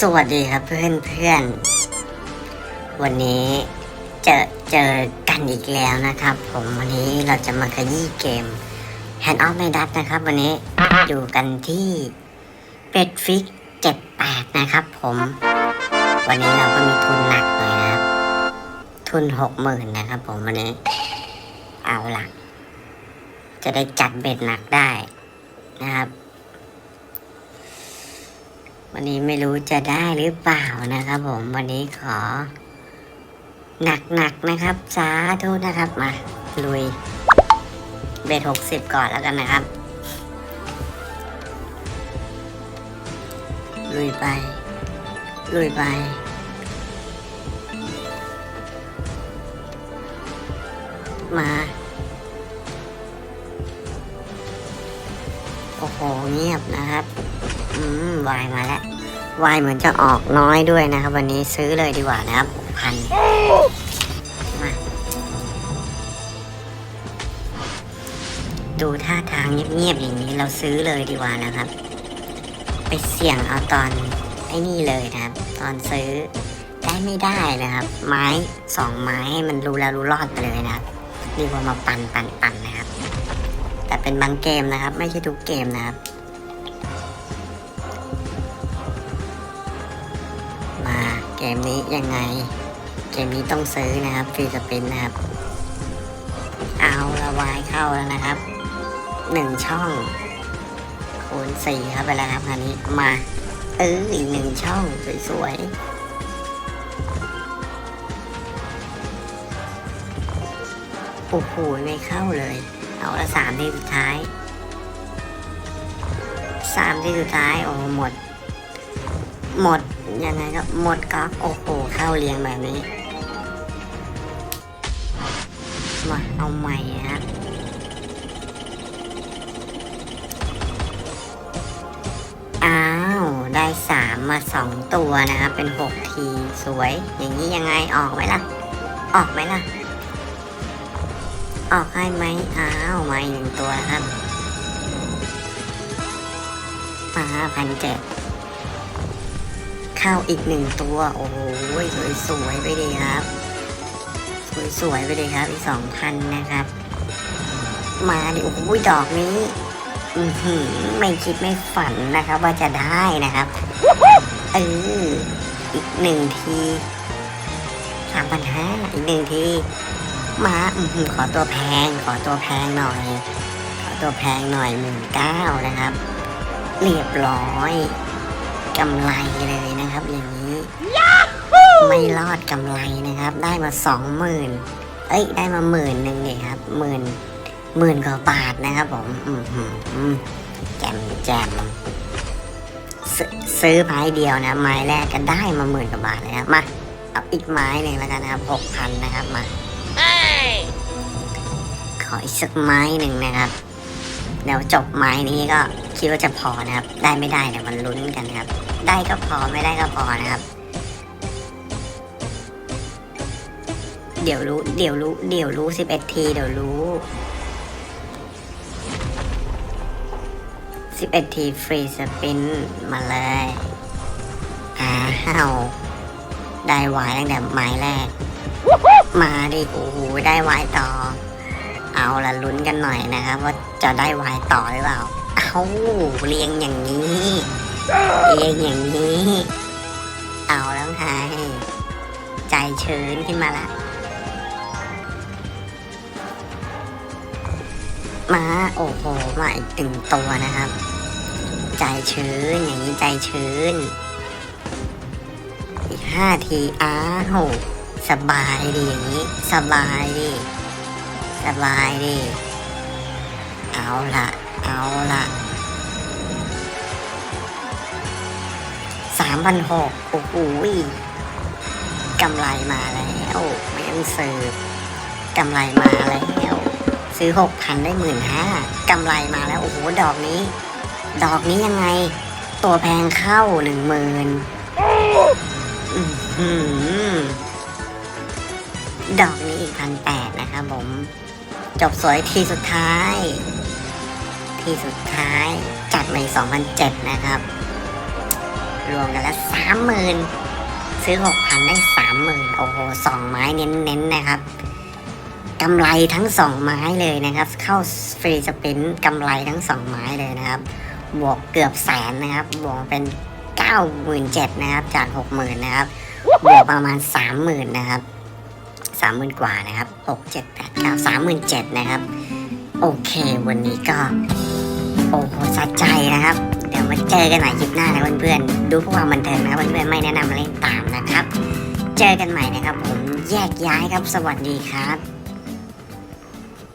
สวัสดีครับเพื่อนเพื่อนวันนี้เจอเจอกันอีกแล้วนะครับ ผมวันนี้เราจะมาขยี้เกม Hand of My Dust นะครับ วันนี้อยู่กันที่เป็ดฟิก78นะครับ ผม วันนี้เราก็มีทุนหนักหน่อยนะครับ ทุนหกหมื่นนะครับ ผมวันนี้ เอาละจะได้จัดเบ็ดหนักได้นะครับ วันนี้ไม่รู้จะได้หรือเปล่านะครับ ผมวันนี้ขอ หนักๆนะครับสาธุนะครับมาลุยเบทหกสิบก่อนแล้วกันนะครับ ลุยไป ลุยไป มา โอ้โหเงียบนะครับ อืมวายมาแล้ววายเหมือนจะออกน้อยด้วยนะครับ วันนี้ซื้อเลยดีกว่านะครับพันมาดูท่าทางเงียบๆอย่างนี้เราซื้อเลยดีกว่านะครับ ไปเสี่ยงเอาตอนไอ้นี่เลยนะครับ ตอนซื้อได้ไม่ได้นะครับ ไม้สองไม้ให้มันรู้แล้วรู้รอดไปเลยนะครับดีกว่ามาปั่นปั่นปั่นนะครับ แต่เป็นบางเกมนะครับ ไม่ใช่ทุกเกมนะครับ มาเกมนี้ยังไง เกมนี้ต้องซื้อนะครับฟรีสปินนะครับ เอาละวายเข้าแล้วนะครับหนึ่งช่องคูณสี่ครับไปแล้วครับคันนี้มาเอออีกหนึ่งช่องสวยๆโอ้โหไม่เข้าเลย เอาละสามที่สุดท้ายสามที่สุดท้ายโอ้หมด หมดยังไงก็หมดก๊อกโอ้โหเข้าเรียงแบบนี้มาเอาใหม่นะครับอ้าวได้สามมาสองตัวนะครับเป็นหกทีสวย อย่างนี้ยังไงออกไหมล่ะ ออกไหมล่ะ ออกให้ไหมอ้าวมาอีกหนึ่งตัวครับมาพันเจ็ดเข้าอีกหนึ่งตัว โอ้โหสวยสวยๆไปดีครับ สวยสวยๆไปดีครับอีกสองพันนะครับ มาดิโอ้โหดอกนี้อือหือไม่คิดไม่ฝันนะครับ ว่าจะได้นะครับเอออีกหนึ่งทีสามพันห้าอีกหนึ่งที มา อือหือขอตัวแพง ขอตัวแพงหน่อย ขอตัวแพงหน่อยหมื่นเก้านะครับ เรียบร้อยกำไรเลยนะครับ อย่างนี้ ไม่รอดกำไรนะครับ ได้มาสองหมื่นเอ้ย ได้มาหมื่นหนึ่งเนี่ยครับหมื่นหมื่นกว่าบาทนะครับผม อืมอืมอืมแจมแจมซอซื้อไม้เดียวนะ ไม้แรกก็ได้มาหมื่นกว่าบาทเลยครับมา เอาอีกไม้หนึ่งแล้วกันนะครับหกพันนะครับมา ขออีกสักไม้หนึ่งนะครับเดี๋ยวจบไม้นี้ก็คิดว่าจะพอนะครับ ได้ไม่ได้เดี๋ยวมันลุ้นกันครับ ได้ก็พอไม่ได้ก็พอนะครับ เดี๋ยวรู้เดี๋ยวรู้เดี๋ยวรู้สิบเอ็ดทีเดี๋ยวรู้สิบเอ็ดทีฟรีสปินมาเลยอ้าวได้วายตั้งแต่ไม้แรก มาดิโอ้โหได้วายต่อ เอาละลุ้นกันหน่อยนะครับ ว่าจะได้วายต่อหรือเปล่า เอาเรียงอย่างนี้เรียงอย่างนี้ เอาแล้วไงใจชื้นขึ้นมาละมาโอ้โหมาอีกหนึ่งตัวนะครับ ใจชื้นอย่างนี้ใจชื้น อีกห้าทีอ้าวสบายดีอย่างนี้ สบายดี สบายดี เอาละเอาละสามพันหกโอ้โหกำไรมาแล้วไม่ต้องซื้อกำไรมาแล้ว ซื้อหกพันได้หมื่นห้ากำไรมาแล้ว โอ้โห ดอกนี้ ดอกนี้ยังไง ตัวแพงเข้าหนึ่งหมื่นดอกนี้อีกพันแปดนะครับผม จบสวยทีสุดท้าย ทีสุดท้ายจัดมาสองพันเจ็ดนะครับ รวมกันแล้วสามหมื่นซื้อหกพันได้สามหมื่นโอ้โหสองไม้เน้นๆนะครับกำไรทั้งสองไม้เลยนะครับ เข้าฟรีสปินกำไรทั้งสองไม้เลยนะครับ บวกเกือบแสนนะครับ บวกเป็นเก้าหมื่นะครับจากหกหมื่นะครับ บวกประมาณสามหมื่นนะครับ สามหมื่นกว่านะครับหกเจ็ดแปดเก้าสามหมื่นเจ็ดนะครับ โอเค วันนี้ก็ โอ้โหสะใจนะครับ เดี๋ยวมาเจอกันใหม่คลิปหน้านะเพื่อนๆ ดูพวกความบันเทิงนะเพื่อนๆ ไม่แนะนำมาเล่นตามนะครับ เจอกันใหม่นะครับ ผมแยกย้ายครับ สวัสดีครับ